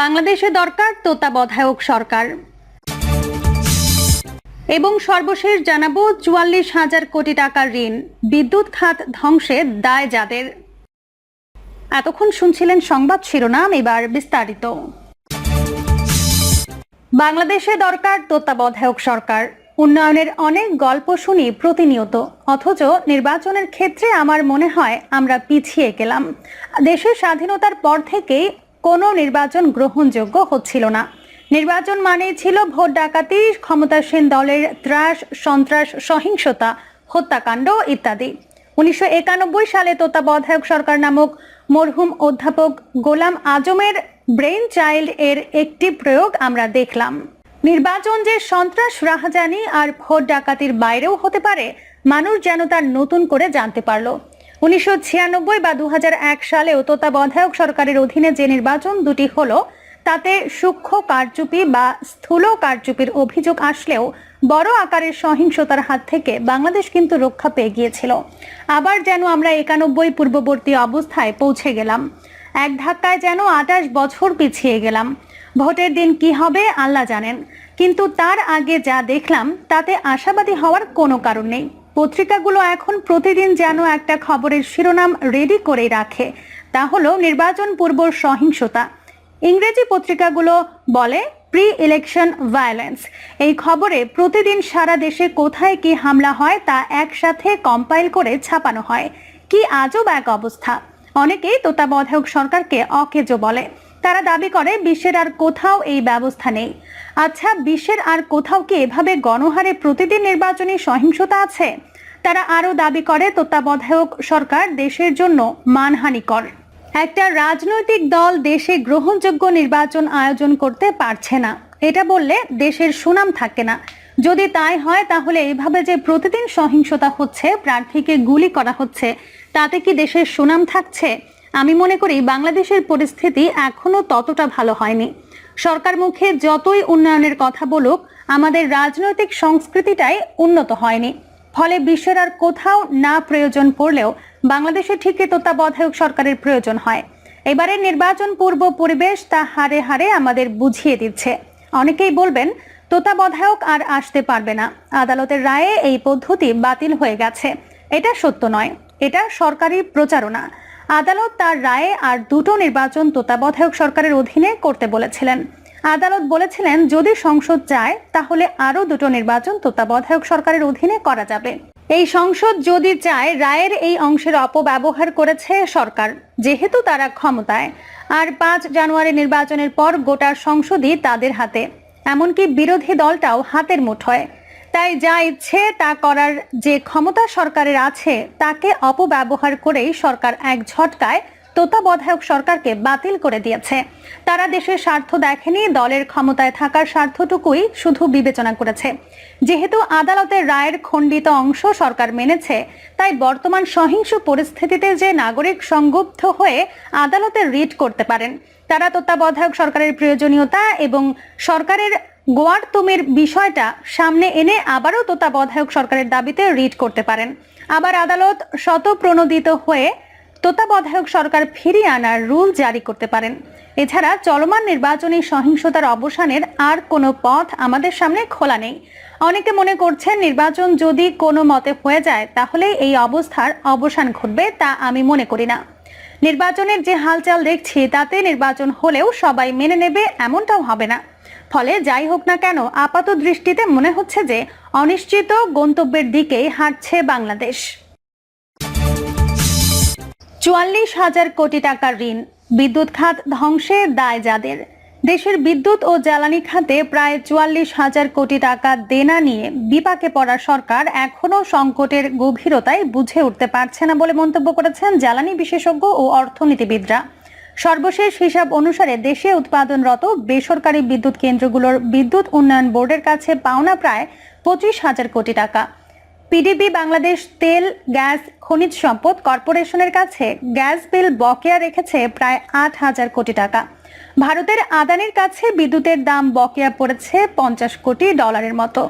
বাংলাদেশে দরকার তত্ত্বাবধায়ক সরকার। এবং সর্বশেষ জানাব চুয়াল্লিশ হাজার কোটি টাকার ঋণ, বিদ্যুৎ খাত ধ্বংসে দায় যাদের। এতক্ষণ শুনছিলেন সংবাদ শিরোনাম, এবার বিস্তারিত। বাংলাদেশে দরকার তত্ত্বাবধায়ক সরকার। উন্নয়নের অনেক গল্প শুনি প্রতিনিয়ত, অথচ নির্বাচনের ক্ষেত্রে আমার মনে হয় আমরা পিছিয়ে গেলাম। দেশের স্বাধীনতার পর থেকেই কোনো নির্বাচন গ্রহণযোগ্য হচ্ছিল না। নির্বাচন মানেই ছিল ভোট ডাকাতি, ক্ষমতাসীন দলের ত্রাস, সন্ত্রাস, সহিংসতা, হত্যাকাণ্ড ইত্যাদি। উনিশশো একানব্বই সালে তত্ত্বাবধায়ক সরকার নামক মরহুম অধ্যাপক গোলাম আজমের ব্রেন চাইল্ড এর একটি প্রয়োগ আমরা দেখলাম। নির্বাচন যে সন্ত্রাস, রাহাজানি আর ভোট ডাকাতির বাইরেও হতে পারে, মানুষ যেন তার নতুন করে জানতে পারল। উনিশশো ছিয়ানব্বই বা দু হাজার এক সালেও তত্ত্বাবধায়ক সরকারের অধীনে যে নির্বাচন দুটি হলো, তাতে সূক্ষ্ম কারচুপি বা স্থূল কারচুপির অভিযোগ আসলেও বড় আকারের সহিংসতার হাত থেকে বাংলাদেশ কিন্তু রক্ষা পেয়ে গিয়েছিল। আবার যেন আমরা একানব্বই পূর্ববর্তী অবস্থায় পৌঁছে গেলাম। এক ধাক্কায় যেন আটাশ বছর পিছিয়ে গেলাম। ভোটের দিন কি হবে আল্লাহ জানেন, কিন্তু তার আগে যা দেখলাম তাতে আশাবাদী হওয়ার কোনো কারণ নেই। পত্রিকাগুলো এখন প্রতিদিন যেন একটা খবরের শিরোনাম রেডি করে রাখে। তা হলো নির্বাচন পূর্ব সহিংসতা। ইংরেজি পত্রিকাগুলো বলে প্রি ইলেকশন ভায়োলেন্স এই খবরে প্রতিদিন সারা দেশে কোথায় কি হামলা হয় তা একসাথে কম্পাইল করে ছাপানো হয়। কি আজব এক অবস্থা। অনেকেই তত্ত্বাবধায়ক সরকারকে অকেজো বলে। তারা দাবি করে, বিশ্বের আর কোথাও এই ব্যবস্থা নেই। আচ্ছা বিশ্বের আর কোথাও কি এভাবে গণহারে প্রতিদিন নির্বাচনী সহিংসতা আছে? তারা আরও দাবি করে, তত্ত্বাবধায়ক সরকার দেশের জন্য মানহানিকর। একটা রাজনৈতিক দল দেশে গ্রহণযোগ্য নির্বাচন আয়োজন করতে পারছে না। এটা বললে দেশের সুনাম থাকে না। যদি তাই হয়, তাহলে এইভাবে যে প্রতিদিন সহিংসতা হচ্ছে, প্রার্থীকে গুলি করা হচ্ছে, তাতে কি দেশের সুনাম থাকছে? আমি মনে করি বাংলাদেশের পরিস্থিতি এখনও ততটা ভালো হয়নি। সরকার মুখে যতই উন্নয়নের কথা বলুক, আমাদের রাজনৈতিক সংস্কৃতিটাই উন্নত হয়নি। ফলে বিশ্বের আর কোথাও না প্রয়োজন পড়লেও বাংলাদেশে ঠিকই তত্ত্বাবধায়ক সরকারের প্রয়োজন হয়। এবারের নির্বাচন পূর্ব পরিবেশ তা হারে হারে আমাদের বুঝিয়ে দিচ্ছে। অনেকেই বলবেন, তত্ত্বাবধায়ক আর আসতে পারবে না। আদালতের রায়ে এই পদ্ধতি বাতিল হয়ে গেছে। এটা সত্য নয়। এটা সরকারি প্রচারণা। আদালত তার রায়ে আর দুটো নির্বাচন তত্ত্বাবধায়ক সরকারের অধীনে করতে বলেছিলেন। আদালত বলেছিলেন, যদি সংসদ চায়, তাহলে আরও দুটো নির্বাচন তত্ত্বাবধায়ক সরকারের অধীনে করা যাবে। এই সংসদ যদি চায়, রায়ের এই অংশের অপব্যবহার করেছে সরকার। যেহেতু তারা ক্ষমতায়, আর পাঁচ জানুয়ারি নির্বাচনের পর গোটা সংসদই তাদের হাতে। এমনকি বিরোধী দলটাও হাতের মুঠোয়। তাই যা ইচ্ছে তা করার যে ক্ষমতা সরকারের আছে, তাকে অপব্যবহার করেই সরকার এক ঝটকায় তত্ত্বাবধায়ক সরকারকে বাতিল করে দিয়েছে। তারা দেশের স্বার্থ দেখেনি, দলের ক্ষমতায় থাকার স্বার্থটুকুই শুধু বিবেচনা করেছে। যেহেতু আদালতের রায়ের খণ্ডিত অংশ সরকার মেনেছে, তাই বর্তমান সহিংস পরিস্থিতিতে যে নাগরিক সংগুপ্ত হয়ে আদালতে রিট করতে পারেন, তারা তত্ত্বাবধায়ক সরকারের প্রয়োজনীয়তা এবং সরকারের গোয়ার তুমির বিষয়টা সামনে এনে আবারও তত্ত্বাবধায়ক সরকারের দাবিতে রিট করতে পারেন। আবার আদালত শতপ্রণোদিত হয়ে তত্ত্বাবধায়ক সরকার ফিরিয়ে আনার রুল জারি করতে পারেন। এছাড়া চলমান নির্বাচনী সহিংসতার অবসানের আর কোনো পথ আমাদের সামনে খোলা নেই। অনেকে মনে করছেন নির্বাচন যদি কোনো মতে হয়ে যায়, তাহলে এই অবস্থার অবসান ঘটবে তা আমি মনে করি না। নির্বাচনের যে হালচাল দেখছি, তাতে নির্বাচন হলেও সবাই মেনে নেবে, এমনটাও হবে না। ফলে যাই হোক না কেন, আপাত দৃষ্টিতে মনে হচ্ছে যে অনিশ্চিত গন্তব্যের দিকেই হাঁটছে বাংলাদেশ। চুয়াল্লিশ হাজার কোটি টাকার ঋণ, বিদ্যুৎ খাত ধ্বংসে দায় যাদের। দেশের বিদ্যুৎ ও জ্বালানি খাতে প্রায় চুয়াল্লিশ হাজার কোটি টাকা দেনা নিয়ে বিপাকে পড়া সরকার এখনও সংকটের গভীরতায় বুঝে উঠতে পারছে না বলে মন্তব্য করেছেন জ্বালানি বিশেষজ্ঞ ও অর্থনীতিবিদরা। সর্বশেষ হিসাব অনুসারে দেশে উৎপাদনরত বেসরকারি বিদ্যুৎ কেন্দ্রগুলোর বিদ্যুৎ উন্নয়ন বোর্ডের কাছে পাওনা প্রায় পঁচিশ হাজার কোটি টাকা। পিডিবি বাংলাদেশ তেল, গ্যাস, খনিজ সম্পদ কর্পোরেশনের কাছে গ্যাস বিল বকেয়া রেখেছে প্রায় আট হাজার কোটি টাকা। ভারতের আদানির কাছে বিদ্যুতের দাম বকেয়া পড়েছে পঞ্চাশ কোটি ডলারের মতো।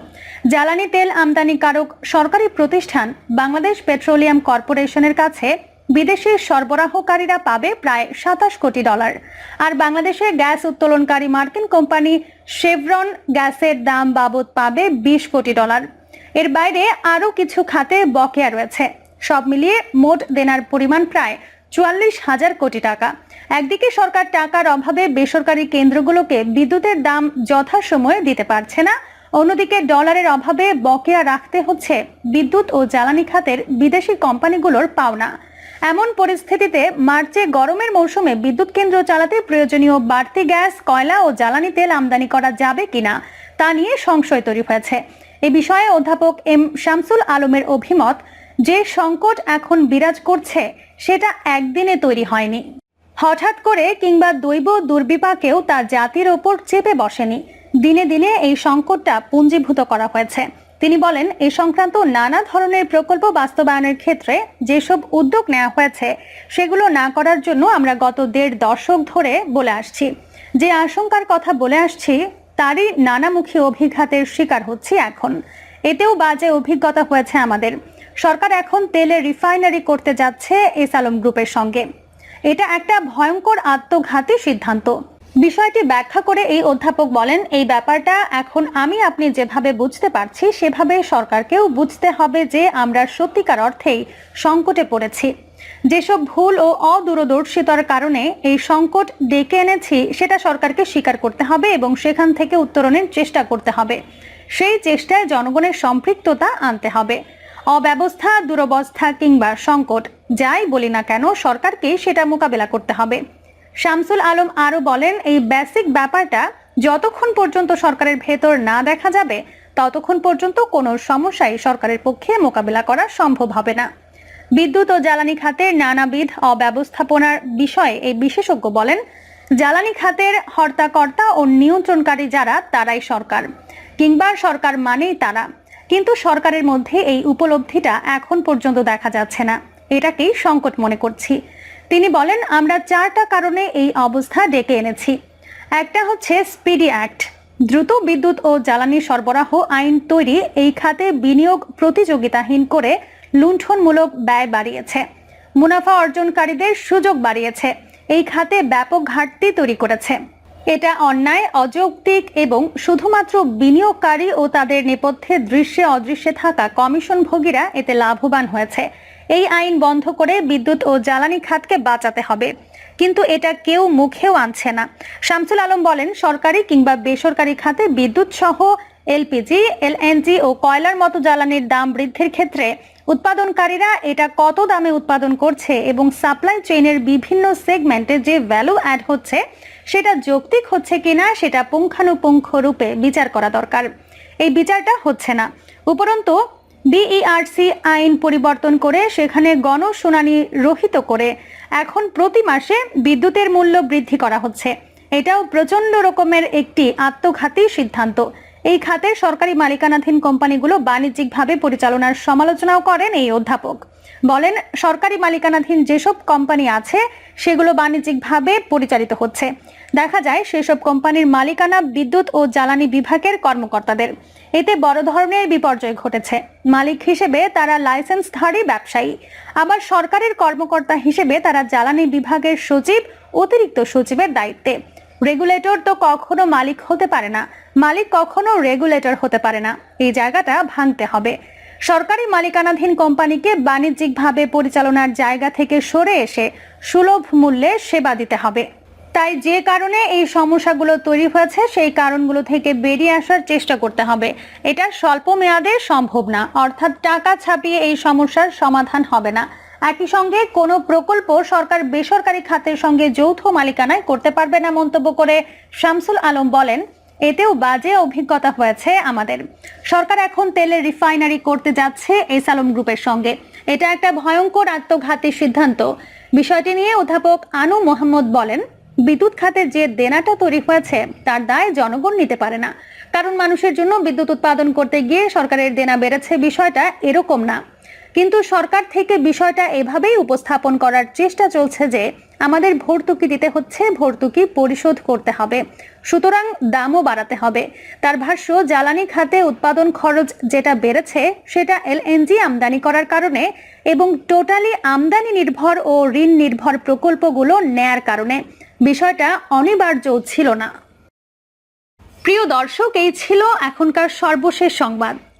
জ্বালানি তেল আমদানিকারক সরকারি প্রতিষ্ঠান বাংলাদেশ পেট্রোলিয়াম কর্পোরেশনের কাছে বিদেশি সরবরাহকারীরা পাবে প্রায় সাতাশ কোটি ডলার। আর বাংলাদেশে গ্যাস উত্তোলনকারী মার্কিন কোম্পানি শেভরন গ্যাসের দাম বাবদ পাবে বিশ কোটি ডলার। এর বাইরে আরও কিছু খাতে বকেয়া রয়েছে। সব মিলিয়ে মোট দেনার পরিমাণ প্রায় চুয়াল্লিশ হাজার কোটি টাকা। একদিকে সরকার টাকার অভাবে বেসরকারি কেন্দ্রগুলোকে বিদ্যুতের দাম যথাসময়ে দিতে পারছে না, অন্যদিকে ডলারের অভাবে বকেয়া রাখতে হচ্ছে বিদ্যুৎ ও জ্বালানি খাতের বিদেশি কোম্পানিগুলোর পাওনা। এমন পরিস্থিতিতে মার্চে গরমের মৌসুমে বিদ্যুৎ কেন্দ্র চালাতে প্রয়োজনীয় বাড়তি গ্যাস, কয়লা ও জ্বালানি তেল আমদানি করা যাবে কিনা তা নিয়ে সংশয় তৈরি হয়েছে। এ বিষয়ে অধ্যাপক এম শামসুল আলমের অভিমত, যে সংকট এখন বিরাজ করছে, সেটা একদিনে তৈরি হয়নি। হঠাৎ করে কিংবা দৈব দুর্বিপাকেও তা জাতির ওপর চেপে বসেনি। দিনে দিনে এই সংকটটা পুঞ্জীভূত করা হয়েছে। তিনি বলেন, এ সংক্রান্ত নানা ধরনের প্রকল্প বাস্তবায়নের ক্ষেত্রে যেসব উদ্যোগ নেওয়া হয়েছে, সেগুলো না করার জন্য আমরা গত দেড় দশক ধরে বলে আসছি। যে আশঙ্কার কথা বলে আসছি, তারই নানামুখী অভিঘাতের শিকার হচ্ছি এখন। এতেও বাজে অভিজ্ঞতা হয়েছে আমাদের। সরকার এখন তেলের রিফাইনারি করতে যাচ্ছে এস আলম গ্রুপের সঙ্গে। এটা একটা ভয়ঙ্কর আত্মঘাতী সিদ্ধান্ত। বিষয়টি ব্যাখ্যা করে এই অধ্যাপক বলেন, এই ব্যাপারটা এখন আমি, আপনি যেভাবে বুঝতে পারছি, সেভাবে সরকারকেও বুঝতে হবে যে আমরা সত্যিকার অর্থেই সংকটে পড়েছি। যেসব ভুল ও অদূরদর্শিতার কারণে এই সংকট ডেকে এনেছি, সেটা সরকারকে স্বীকার করতে হবে এবং সেখান থেকে উত্তরণের চেষ্টা করতে হবে। সেই চেষ্টায় জনগণের সম্পৃক্ততা আনতে হবে। অব্যবস্থা, দুরবস্থা কিংবা সংকট, যাই বলি না কেন, সরকারকে সেটা মোকাবেলা করতে হবে। শামসুল আলম আরও বলেন, এই বেসিক ব্যাপারটা যতক্ষণ পর্যন্ত সরকারের ভেতর না দেখা যাবে, ততক্ষণ পর্যন্ত কোনো সমস্যাই সরকারের পক্ষে মোকাবিলা করা সম্ভব হবে না। বিদ্যুৎ ও জ্বালানি খাতের নানাবিধ অব্যবস্থাপনার বিষয়ে এই বিশেষজ্ঞ বলেন, জ্বালানি খাতের হর্তাকর্তা ও নিয়ন্ত্রণকারী যারা, তারাই সরকার, কিংবা সরকার মানেই তারা। কিন্তু সরকারের মধ্যে এই উপলব্ধিটা এখন পর্যন্ত দেখা যাচ্ছে না। এটাকেই সংকট মনে করছি। তিনি বলেন, আমরা চারটা কারণে এই অবস্থা ডেকে এনেছি। একটা হচ্ছে স্পিডি অ্যাক্ট। দ্রুত বিদ্যুৎ ও জ্বালানি সরবরাহ আইন তৈরি এই খাতে বিনিয়োগ প্রতিযোগিতাহীন করে লুণ্ঠনমূলক ব্যয় বাড়িয়েছে। মুনাফা অর্জনকারীদের সুযোগ বাড়িয়েছে। এই খাতে ব্যাপক ঘাটতি তৈরি করেছে। এটা অন্যায়, অযৌক্তিক এবং শুধুমাত্র বিনিয়োগকারী ও তাদের নেপথ্যে দৃশ্যে অদৃশ্যে থাকা কমিশনভোগীরা এতে লাভবান হয়েছে। এই আইন বন্ধ করে বিদ্যুৎ ও জ্বালানি খাতকে বাঁচাতে হবে। কিন্তু এটা কেউ মুখেও আনছে না। শামসুল আলম বলেন, সরকারি কিংবা বেসরকারি খাতে বিদ্যুৎ সহ এলপিজি, এলএনজি ও কয়লার মতো জ্বালানির দাম বৃদ্ধির ক্ষেত্রে উৎপাদনকারীরা এটা কত দামে উৎপাদন করছে এবং সাপ্লাই চেইনের বিভিন্ন সেগমেন্টে যে ভ্যালু অ্যাড হচ্ছে, সেটা যৌক্তিক হচ্ছে কিনা সেটা পুঙ্খানুপুঙ্খ রূপে বিচার করা দরকার। এই বিচারটা হচ্ছে না। উপরন্তু বিইআরসি আইন পরিবর্তন করে সেখানে গণশুনানি রহিত করে এখন প্রতি মাসে বিদ্যুতের মূল্য বৃদ্ধি করা হচ্ছে। এটাও প্রচণ্ড রকমের একটি আত্মঘাতী সিদ্ধান্ত। এই খাতে সরকারি মালিকানাধীন কোম্পানিগুলো বাণিজ্যিকভাবে পরিচালনার সমালোচনাও করেন এই অধ্যাপক। বলেন, সরকারি মালিকানাধীন যেসব কোম্পানি আছে, সেগুলো বাণিজ্যিকভাবে পরিচালিত হচ্ছে। দেখা যায়, সেসব কোম্পানির মালিকানা বিদ্যুৎ ও জ্বালানি বিভাগের কর্মকর্তাদের। এতে বড় ধরনের বিপর্যয় ঘটেছে। মালিক হিসেবে তারা লাইসেন্সধারী ব্যবসায়ী। আবার সরকারের কর্মকর্তা হিসেবে তারা জ্বালানি বিভাগের সচিব, অতিরিক্ত সচিবের দায়িত্বে। রেগুলেটর তো কখনো মালিক হতে পারে না। মালিক কখনো রেগুলেটর হতে পারে না। এই জায়গাটা ভাঙতে হবে। সরকারি মালিকানাধীন কোম্পানিকে বাণিজ্যিকভাবে পরিচালনার জায়গা থেকে সরে এসে সুলভ মূল্যে সেবা দিতে হবে। তাই যে কারণে এই সমস্যাগুলো তৈরি হয়েছে, সেই কারণগুলো থেকে বেরিয়ে আসার চেষ্টা করতে হবে। এটা স্বল্প মেয়াদে সম্ভব না। অর্থাৎ টাকা ছাপিয়ে এই সমস্যার সমাধান হবে না। একই সঙ্গে কোনো প্রকল্প সরকার বেসরকারি খাতের সঙ্গে যৌথ মালিকানায় করতে পারবে না মন্তব্য করে শামসুল আলম বলেন, এতেও বাজে অভিজ্ঞতা হয়েছে আমাদের। সরকার এখন তেলের রিফাইনারি করতে যাচ্ছে এস আলম গ্রুপের সঙ্গে। এটা একটা ভয়ঙ্কর আত্মঘাতী সিদ্ধান্ত। বিষয়টি নিয়ে অধ্যাপক আনু মোহাম্মদ বলেন, বিদ্যুৎ খাতের যে দেনাটা তৈরি হয়েছে, তার দায় জনগণ নিতে পারে না। কারণ মানুষের জন্য বিদ্যুৎ উৎপাদন করতে গিয়ে সরকারের দেনা বেড়েছে, বিষয়টা এরকম না। কিন্তু সরকার থেকে বিষয়টা এভাবেই উপস্থাপন করার চেষ্টা চলছে যে আমাদের ভর্তুকি দিতে হচ্ছে, ভর্তুকি পরিশোধ করতে হবে। সুতরাং দামও বাড়াতে হবে। তার ভাষ্য, জ্বালানি খাতে উৎপাদন খরচ যেটা বেড়েছে, সেটা এলএনজি আমদানি করার কারণে এবং টোটালি আমদানি নির্ভর ও ঋণ নির্ভর প্রকল্পগুলো নেয়ার কারণে। বিষয়টা অনিবার্য ছিল না। প্রিয় দর্শক, এই ছিল এখনকার সর্বশেষ সংবাদ।